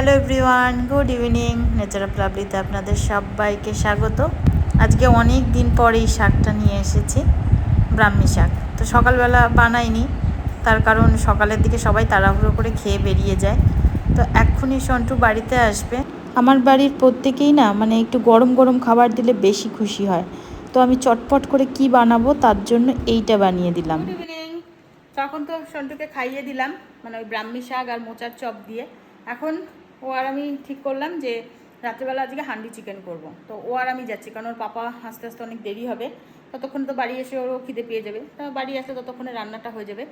Hello everyone good evening nature of লাভলিতে আপনাদের সবাইকে স্বাগত। আজকে অনেক দিন পর এই শাকটা নিয়ে এসেছি, ব্রাহ্মী শাক। তো সকালবেলা বানাইনি, তার কারণ সকালের দিকে সবাই তাড়াহুড়ো করে খেয়ে বেরিয়ে যায়। তো এক্ষুনি সন্টু বাড়িতে আসবে। আমার বাড়ির প্রত্যেকেই না মানে একটু গরম গরম খাবার দিলে বেশি খুশি হয়। তো আমি চটপট করে কি বানাবো তার জন্য এইটা বানিয়ে দিলাম। তখন তো সন্টুকে খাইয়ে দিলাম মানে ওই ব্রাহ্মী শাক আর মোচার চপ দিয়ে। এখন ও আর আমি ঠিক করলাম যে রাত্রেবেলা আজকে হান্ডি চিকেন করব। তো ও আর আমি যাচ্ছি, কারণ ওর পাপা আস্তে আস্তে অনেক দেরি হবে। ততক্ষণ তো বাড়ি এসে ওরও খিদে পেয়ে যাবে। তো বাড়ি আসলে ততক্ষণে রান্নাটা হয়ে যাবে।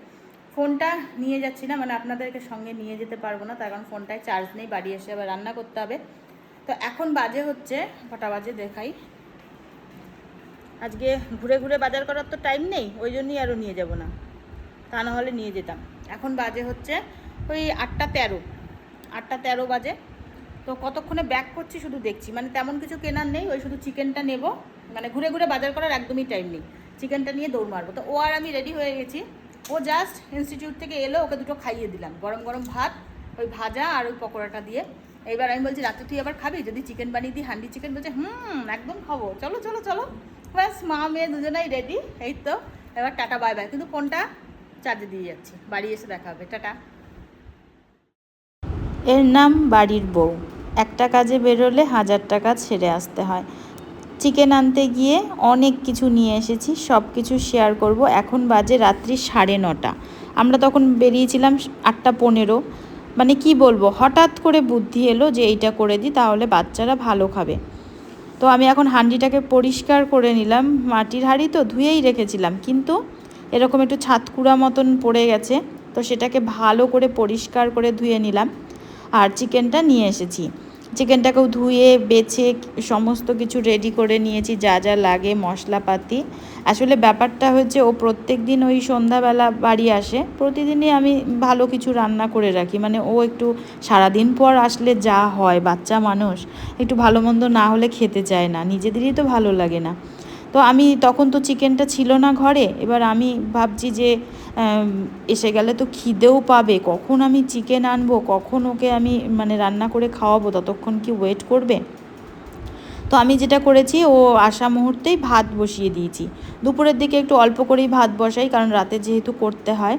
ফোনটা নিয়ে যাচ্ছি না মানে আপনাদেরকে সঙ্গে নিয়ে যেতে পারব না, তার কারণ ফোনটায় চার্জ নেই, বাড়ি এসে আবার রান্না করতে হবে। তো এখন বাজে হচ্ছে, কটা বাজে দেখাই। আজকে ঘুরে ঘুরে বাজার করার তো টাইম নেই, ওই জন্যই আরও নিয়ে যাব না। তা না হলে নিয়ে যেতাম। এখন বাজে হচ্ছে ওই আটটা তেরো। আটটা তেরো বাজে। তো কতক্ষণে ব্যাক করছি শুধু দেখছি। মানে তেমন কিছু কেনার নেই, ওই শুধু চিকেনটা নেব। মানে ঘুরে ঘুরে বাজার করার একদমই টাইম নেই। চিকেনটা নিয়ে দৌড় মারবো। তো ও আর আমি রেডি হয়ে গেছি। ও জাস্ট ইনস্টিটিউট থেকে এলো, ওকে দুটো খাইয়ে দিলাম। গরম গরম ভাত, ওই ভাজা আর ওই পকোড়াটা দিয়ে। এইবার আমি বলছি, রাতে তুই আবার খাবি? যদি চিকেন বানিয়ে দিই, হান্ডি চিকেন বলছে, হুম, একদম খাব। চলো চলো চলো। ব্যাস, মা, মেয়ে দুজনেই রেডি এই তো, এবার টাটা বাই বাই কিন্তু ফোনটা চার্জে দিয়ে যাচ্ছি। বাড়ি এসে দেখা হবে। টাটা। এর নাম বাড়ির বউ। একটা কাজে বেরোলে হাজার টাকা ছেড়ে আসতে হয়। চিকেন আনতে গিয়ে অনেক কিছু নিয়ে এসেছি সব কিছু শেয়ার করব। এখন বাজে রাত্রি সাড়ে নটা। আমরা তখন বেরিয়েছিলাম আটটা পনেরো। মানে কি বলব, হঠাৎ করে বুদ্ধি এলো যে এইটা করে দিই, তাহলে বাচ্চারা ভালো খাবে। তো আমি এখন হাঁডিটাকে পরিষ্কার করে নিলাম, মাটির হাঁড়ি তো ধুয়েই রেখেছিলাম, কিন্তু এরকম একটু ছাতকুড়া মতন পড়ে গেছে, তো সেটাকে ভালো করে পরিষ্কার করে ধুয়ে নিলাম। আর চিকেনটা নিয়ে এসেছি। চিকেনটাকেও ধুয়ে, বেছে, সমস্ত কিছু রেডি করে নিয়েছি, যা যা লাগে, মশলাপাতি। আসলে ব্যাপারটা হচ্ছে ও প্রত্যেক দিন ওই সন্ধ্যাবেলা বাড়ি আসে, প্রতিদিনই আমি ভালো কিছু রান্না করে রাখি। মানে ও একটু সারাদিন পর আসলে যা হয়, বাচ্চা মানুষ, একটু ভালো মন্দ না হলে খেতে চায় না, নিজেদেরই তো ভালো লাগে না। তো আমি, তখন তো চিকেনটা ছিল না ঘরে, এবার আমি ভাবছি যে এসে গেলে তো খিদেও পাবে। কখন আমি চিকেন আনব? কখন ওকে আমি মানে রান্না করে খাওয়াবো? ততক্ষণ কি ওয়েট করবে? তো আমি যেটা করেছি, ও আসা মুহূর্তেই ভাত বসিয়ে দিয়েছি। দুপুরের দিকে একটু অল্প করেই ভাত বসাই, কারণ রাতে যেহেতু করতে হয়,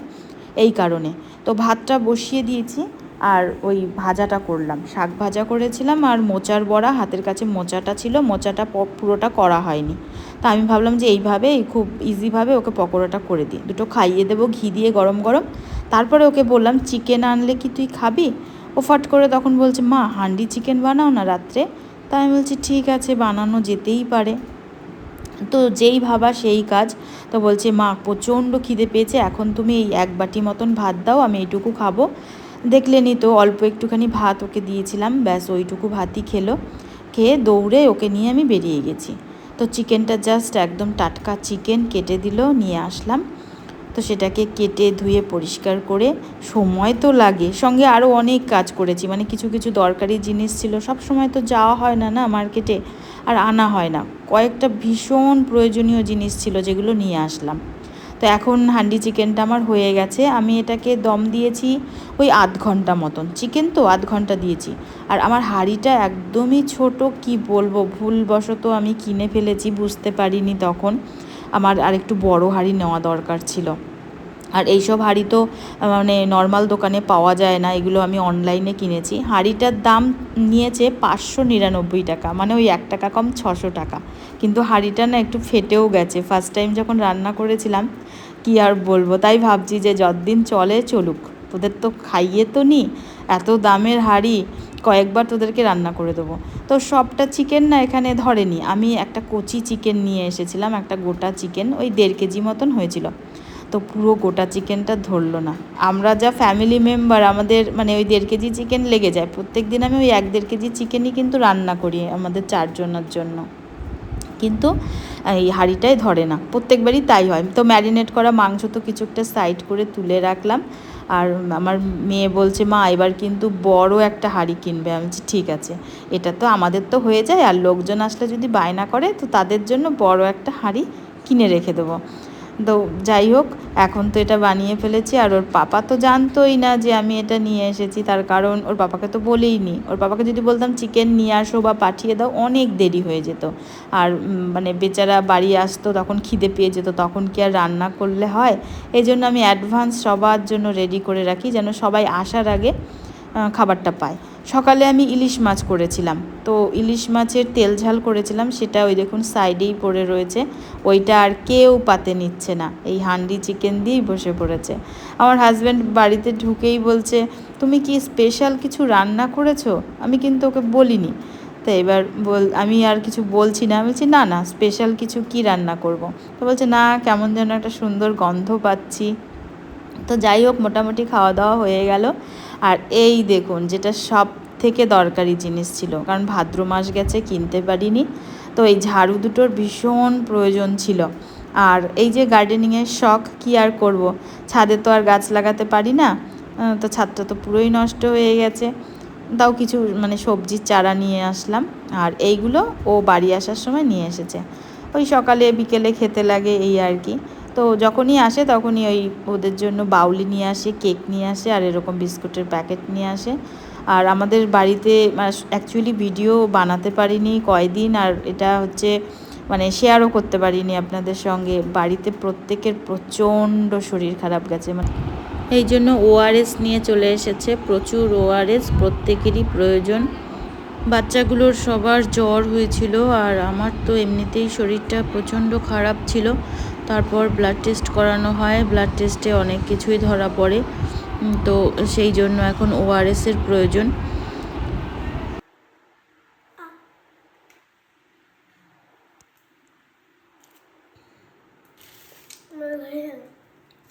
এই কারণে। তো ভাতটা বসিয়ে দিয়েছি। আর ওই ভাজাটা করলাম। শাক ভাজা করেছিলাম আর মোচার বড়া, হাতের কাছে মোচাটা ছিল, মোচাটা পুরোটা করা হয়নি। তা আমি ভাবলাম যে এইভাবে, খুব ইজিভাবে ওকে পকোড়াটা করে দিই। দুটো খাইয়ে দেবো, ঘি দিয়ে গরম গরম। তারপরে ওকে বললাম, চিকেন আনলে কি তুই খাবি? ও ফট করে তখন বলছে, মা, হান্ডি চিকেন বানাও না রাত্রে। তাই আমি বলছি, ঠিক আছে, বানানো যেতেই পারে। তো যেই ভাবা সেই কাজ। তো বলছে, মা, প্রচণ্ড খিদে পেয়েছে, এখন তুমি এই এক বাটি মতন ভাত দাও, আমি এইটুকু খাব। দেখলেনি তো, অল্প একটুখানি ভাত ওকে দিয়েছিলাম, ব্যাস ওইটুকু ভাতই খেলো। খেয়ে দৌড়ে ওকে নিয়ে আমি বেরিয়ে গেছি। তো চিকেনটা জাস্ট একদম টাটকা চিকেন কেটে দিল, নিয়ে আসলাম। তো সেটাকে কেটে ধুয়ে পরিষ্কার করে, সময় তো লাগে। সঙ্গে আরও অনেক কাজ করেছি মানে কিছু কিছু দরকারি জিনিস ছিল, সব সময় তো যাওয়া হয় না না মার্কেটে, আর আনা হয় না। কয়েকটা ভীষণ প্রয়োজনীয় জিনিস ছিল যেগুলো নিয়ে আসলাম। তো এখন হান্ডি চিকেনটা আমার হয়ে গেছে। আমি এটাকে দম দিয়েছি ওই আধ ঘণ্টা মতন। চিকেন তো আধ ঘণ্টা দিয়েছি। আর আমার হাঁড়িটা একদমই ছোট, কি বলব? ভুলবশত আমি কিনে ফেলেছি, বুঝতে পারিনি তখন। আমার আরেকটু বড় হাঁড়ি নেওয়া দরকার ছিল। আর এইসব হাঁড়ি তো মানে নর্মাল দোকানে পাওয়া যায় না, এগুলো আমি অনলাইনে কিনেছি। হাঁড়িটার দাম নিয়েছে পাঁচশো নিরানব্বই টাকা মানে ওই এক টাকা কম ছশো টাকা। কিন্তু হাঁড়িটা না একটু ফেটেও গেছে। ফার্স্ট টাইম যখন রান্না করেছিলাম, কি আর বলব, তাই ভাবছি যে যতদিন চলে চলুক, তোদের তো খাইয়ে তো নি, এত দামের হাঁড়ি, কয়েকবার তোদেরকে রান্না করে দেবো। তো সবটা চিকেন না এখানে ধরেনি, আমি একটা কচি চিকেন নিয়ে এসেছিলাম, একটা গোটা চিকেন ওই দেড় কেজি মতন হয়েছিল। তো পুরো গোটা চিকেনটা ধরলো না। আমরা যা ফ্যামিলি মেম্বার আমাদের মানে ওই দেড় কেজি চিকেন লেগে যায়। প্রত্যেক দিন আমি ওই এক দেড় কেজি চিকেনই কিন্তু রান্না করি আমাদের চারজনের জন্য। কিন্তু, এই হাঁড়িটাই ধরে না। প্রত্যেকবারই তাই হয়। তো ম্যারিনেট করা মাংস তো কিছু একটা সাইড করে তুলে রাখলাম। আর আমার মেয়ে বলছে, মা, এবার কিন্তু বড় একটা হাঁড়ি কিনবে। আমি বলছি, ঠিক আছে। এটা তো আমাদের তো হয়ে যায়। আর লোকজন আসলে যদি বায়না করে, তো তাদের জন্য বড় একটা হাঁড়ি কিনে রেখে দেবো। তো যাই হোক, এখন তো এটা বানিয়ে ফেলেছি আর ওর পাপা তো জানতোই না যে আমি এটা নিয়ে এসেছি। তার কারণ ওর পাপাকে তো বলেই নি ওর পাপাকে যদি বলতাম, চিকেন নিয়ে আসো বা পাঠিয়ে দাও, অনেক দেরি হয়ে যেত। আর মানে বেচারা বাড়ি আসতো, তখন খিদে পেয়ে যেত, তখন কি আর রান্না করলে হয়? এই জন্য আমি অ্যাডভান্স সবার জন্য রেডি করে রাখি যেন সবাই আসার আগে খাবারটা পায়। সকালে আমি ইলিশ মাছ করেছিলাম। তো ইলিশ মাছের তেল ঝাল করেছিলাম, সেটা ওই দেখুন সাইডেই পড়ে রয়েছে। ওইটা আর কেউ পাতে নিচ্ছে না। এই হান্ডি চিকেন দিয়েই বসে পড়েছে। আমার হাজব্যান্ড বাড়িতে ঢুকেই বলছে, তুমি কি স্পেশাল কিছু রান্না করেছ? আমি কিন্তু ওকে বলিনি। তো এবার বল, আমি আর কিছু বলছি না। বলছি, না না, স্পেশাল কিছু কি রান্না করব। তো বলছে, না, কেমন যেন একটা সুন্দর গন্ধ পাচ্ছি। তো যাই হোক, মোটামুটি খাওয়া দাওয়া হয়ে গেল। আর এই দেখুন, যেটা সব থেকে দরকারি জিনিস ছিল। কারণ ভাদ্র মাস গেছে, কিনতে পারিনি। তো এই ঝাড়ু দুটোর ভীষণ প্রয়োজন ছিল। আর এই যে গার্ডেনিংয়ের শখ, কি আর করব? ছাদে তো আর গাছ লাগাতে পারি না। তো ছাদটা তো পুরোই নষ্ট হয়ে গেছে। তাও কিছু মানে সবজির চারা নিয়ে আসলাম। আর এইগুলো ও বাড়ি আসার সময় নিয়ে এসেছে। ওই সকালে বিকেলে খেতে লাগে, এই আর কি। তো যখনই আসে, তখনই ওই ওদের জন্য বাউলি নিয়ে আসে, কেক নিয়ে আসে, আর এরকম বিস্কুটের প্যাকেট নিয়ে আসে। আর আমাদের বাড়িতে অ্যাকচুয়ালি ভিডিও বানাতে পারিনি কয়দিন, আর এটা হচ্ছে মানে শেয়ারও করতে পারিনি আপনাদের সঙ্গে। বাড়িতে প্রত্যেকের প্রচণ্ড শরীর খারাপ গেছে মানে এই জন্য ওআরএস নিয়ে চলে এসেছে। প্রচুর ওআরএস প্রত্যেকেরই প্রয়োজন। বাচ্চাগুলোর সবার জ্বর হয়েছিল, আর আমার তো এমনিতেই শরীরটা প্রচণ্ড খারাপ ছিল। তারপর ব্লাড টেস্ট করানো হয়। ব্লাড টেস্টে অনেক কিছুই ধরা পড়ে। তো সেই জন্য এখন ওআরএসের প্রয়োজন।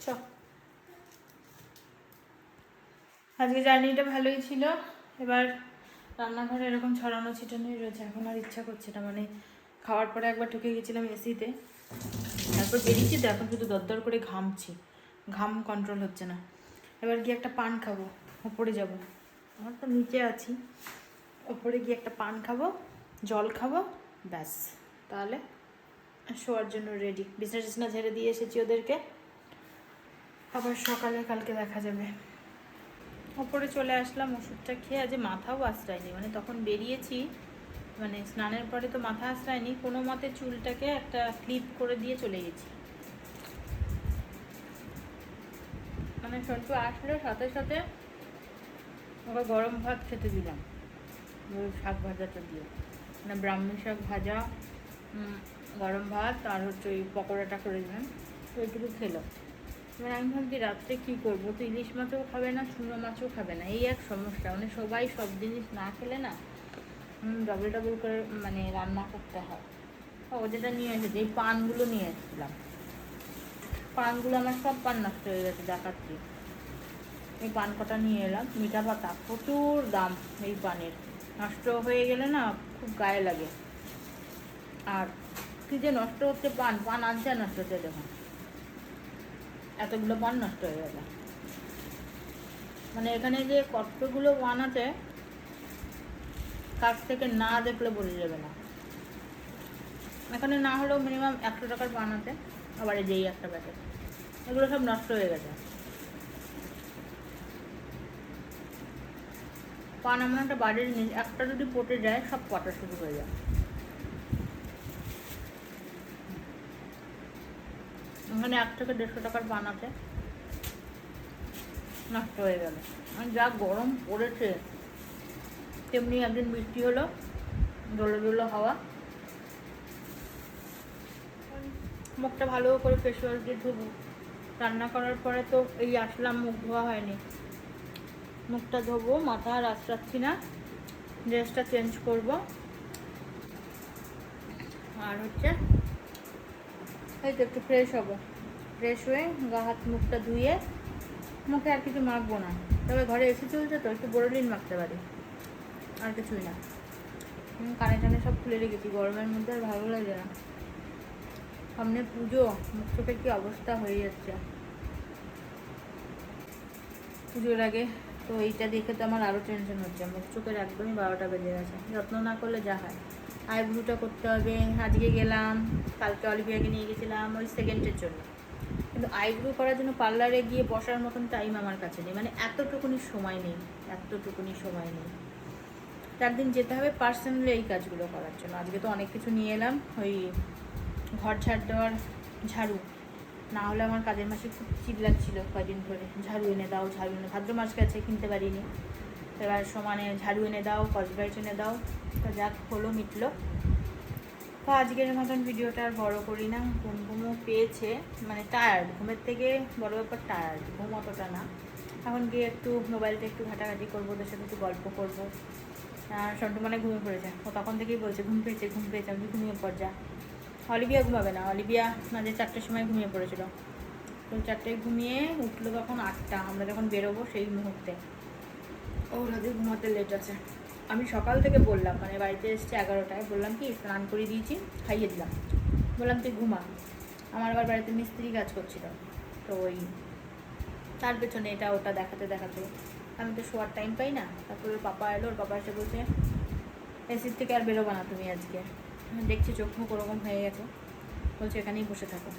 চ আজকে জার্নিটা ভালোই ছিল। এবার রান্নাঘরে এরকম ছড়ানো ছিটানোই রয়েছে। এখন আর ইচ্ছা করছে না। মানে খাওয়ার পরে একবার ঢুকে গেছিলাম এসিতে। তারপর বেরিয়েছি তো এখন শুধু দরদর করে ঘামছি। ঘাম কন্ট্রোল হচ্ছে না। এবার গিয়ে একটা পান খাব, ওপরে যাব। আমার তো নিচে আছি। ওপরে গিয়ে একটা পান খাব, জল খাব, ব্যাস। তাহলে শোয়ার জন্য রেডি বিছনা টিছনা ঝেড়ে দিয়ে এসেছি ওদেরকে। আবার সকালে কালকে দেখা যাবে। ওপরে চলে আসলাম, ওষুধটা খেয়ে আজ মাথাও আশ্রায়নি। মানে তখন বেরিয়েছি মানে স্নানের পরে তো মাথা আশ্রায়নি। কোনো মতে চুলটাকে একটা ক্লিপ করে দিয়ে চলে গেছি। মানে সন্টু আসলে সাথে সাথে ওকে গরম ভাত খেতে দিলাম। শাক ভাজাটা দিয়ে। মানে ব্রাহ্মী শাক ভাজা গরম ভাত আর হচ্ছে ওই পকোড়াটা করে দিলাম। ওইটুকু খেলো এবার আমি ভাবছি রাত্রে কী করব? তো ইলিশ মাছও খাবে না চুনো মাছও খাবে না। এই এক সমস্যা। মানে সবাই সব জিনিস না খেলে না ডবল ডবল করে মানে রান্না করতে হয়। ও, যেটা নিয়ে এসেছে, এই পানগুলো নিয়ে এসেছিলাম। পানগুলো আমার সব পান নষ্ট হয়ে গেছে, দেখাচ্ছি। এই পান কটা নিয়ে এলাম, মিঠা পাতা, প্রচুর দাম এই পানের। নষ্ট হয়ে গেলে না খুব গায়ে লাগে। আর কি যে নষ্ট হচ্ছে পান পান আনছে নষ্ট হচ্ছে দেখুন। এতগুলো পান নষ্ট হয়ে গেছে। মানে এখানে যে কতগুলো পান আছে কাছ থেকে না দেখলে বোঝা যাবে না। এখানে না হলেও মিনিমাম একশো টাকার পান আছে, আবার যেই একটা প্যাকেট এগুলো সব নষ্ট হয়ে গেছে। পান এমন একটা বাড়ির জিনিস একটা যদি পটে যায়, সব পটা শুরু হয়ে যায়। ওখানে এক থেকে দেড়শো টাকার পান আছে। নষ্ট হয়ে গেল। আর যা গরম পড়েছে, তেমনি একদিন বৃষ্টি হলো ডলো ডলো হাওয়া। মুখটা ভালো করে ফেস ওয়াশ দিয়ে ধুবো। রান্না করার পরে তো এই আসলাম, মুখ ধোয়া হয়নি। মুখটা ধোবো, মাথা আর আশ্রাচ্ছি না। ড্রেসটা চেঞ্জ করব। আর হচ্ছে, এই তো একটু ফ্রেশ হব। ফ্রেশ হয়ে গা হাত মুখটা ধুয়ে, মুখে আর কিছু মাখবো না। তবে ঘরে এসে চলছে তো, একটু বোরোলিন মাখতে পারি। আর কিছুই না। কানে টানে সব খুলে রেখেছি, গরমের মধ্যে আর ভালো লাগে না। সামনে পুজো মুখ চোখের কি অবস্থা হয়ে যাচ্ছে? পুজোর আগে, তো এইটা দেখে তো আমার আরও টেনশন হচ্ছে। মুখ চোখের একদমই বারোটা বেজে গেছে। যত্ন না করলে যা হয়। আইব্রুটা করতে হবে। আজকে গেলাম, কালকে অলিভিয়াকে নিয়ে গেছিলাম ওই সেকেন্ডের জন্য। কিন্তু আইব্রো করার জন্য পার্লারে গিয়ে বসার মতন টাইম আমার কাছে নেই। মানে এতটুকুনি সময় নেই, এতটুকুনি সময় নেই। একদিন যেতে হবে পার্সোনালি এই কাজগুলো করার জন্য। আজকে তো অনেক কিছু নিয়ে এলাম, ওই ঘর ঝাড় দেওয়ার ঝাড়ু। না হলে আমার কাজের মাসে খুব চিল্লাচ্ছিল কয়দিন ধরে। ঝাড়ু এনে দাও, ঝাড়ু এনে ভাদ্র মাস গেছে, কিনতে পারিনি। এবার সমানে ঝাড়ু এনে দাও কসব্রাইট এনে দাও। তো যাক, হলো, মিটলো। তো আজকের মতন ভিডিওটা আর বড়ো করি না। ঘুম ঘুমও পেয়েছে। মানে টায়ার্ড ঘুমের থেকে বড় ব্যাপার টায়ার্ড ঘুম অতটা না। এখন গিয়ে একটু মোবাইলটা একটু ঘাটাঘাটি করব, ওদের সাথে একটু গল্প করব। সন্টু মানে ঘুমিয়ে পড়েছে। ও তখন থেকেই বলছে, ঘুম পেয়েছে ঘুম পেয়েছে। আমি ঘুমিয়ে পড়, যা। অলিভিয়া ঘুমাবে না। অলিভিয়া মাঝে চারটের সময় ঘুমিয়ে পড়েছিল। তো চারটেয় ঘুমিয়ে উঠল তখন আটটা। আমরা যখন বেরোবো সেই মুহূর্তে। ও রাতে ঘুমাতে লেট আছে। আমি সকাল থেকে বললাম মানে বাড়িতে এসছে এগারোটায়। বললাম কি, স্নান করে দিয়েছি, খাইয়ে দিলাম। বললাম, তুই ঘুমা। আমার আবার বাড়িতে মিস্ত্রি কাজ করছিল। তো ওই তার পেছনে এটা ওটা দেখাতে দেখাতে। আমি তো শোয়ার টাইম পাই না। তারপরে ওর পাপা এলো, ওর পাপা এসে বলছে এসির থেকে আর বেরোবো না তুমি আজকে। দেখছি চোখ মুখ ওরকম হয়ে গেছে। বলছে এখানেই বসে থাকো।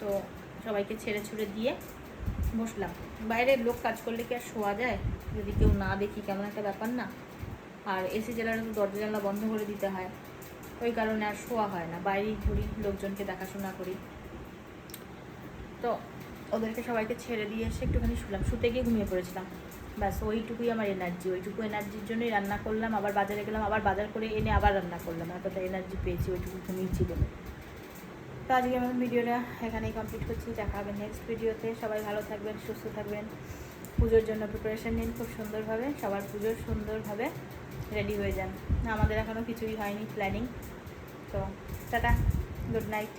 তো সবাইকে ছেড়ে ছুড়ে দিয়ে বসলাম। বাইরের লোক কাজ করলে কি আর শোয়া যায়? যদি কেউ না দেখি কেমন একটা ব্যাপার না? আর এসি জেলার তো দরজা জানলা বন্ধ করে দিতে হয়। ওই কারণে আর শোয়া হয় না। বাইরেই ঘুরি, লোকজনকে দেখাশোনা করি। তো ওদেরকে সবাইকে ছেড়ে দিয়ে এসে একটুখানি শুলাম। শুতে গিয়ে ঘুমিয়ে পড়েছিলাম। ব্যাস, ওইটুকুই আমার এনার্জি ওইটুকু এনার্জির জন্যই রান্না করলাম, আবার বাজারে গেলাম, আবার বাজার করে এনে আবার রান্না করলাম, এতটা এনার্জি পেয়েছি, ওইটুকু ঘুমিয়েছি বলে। তো আজকে আমার ভিডিওটা এখানেই কমপ্লিট করছি, দেখা হবে নেক্সট ভিডিওতে, সবাই ভালো থাকবেন, সুস্থ থাকবেন, পুজোর জন্য প্রিপারেশান নিন খুব সুন্দরভাবে, সবার পুজো সুন্দরভাবে রেডি হয়ে যান। আমাদের এখনও কিছুই হয়নি প্ল্যানিং তো টাটা গুড নাইট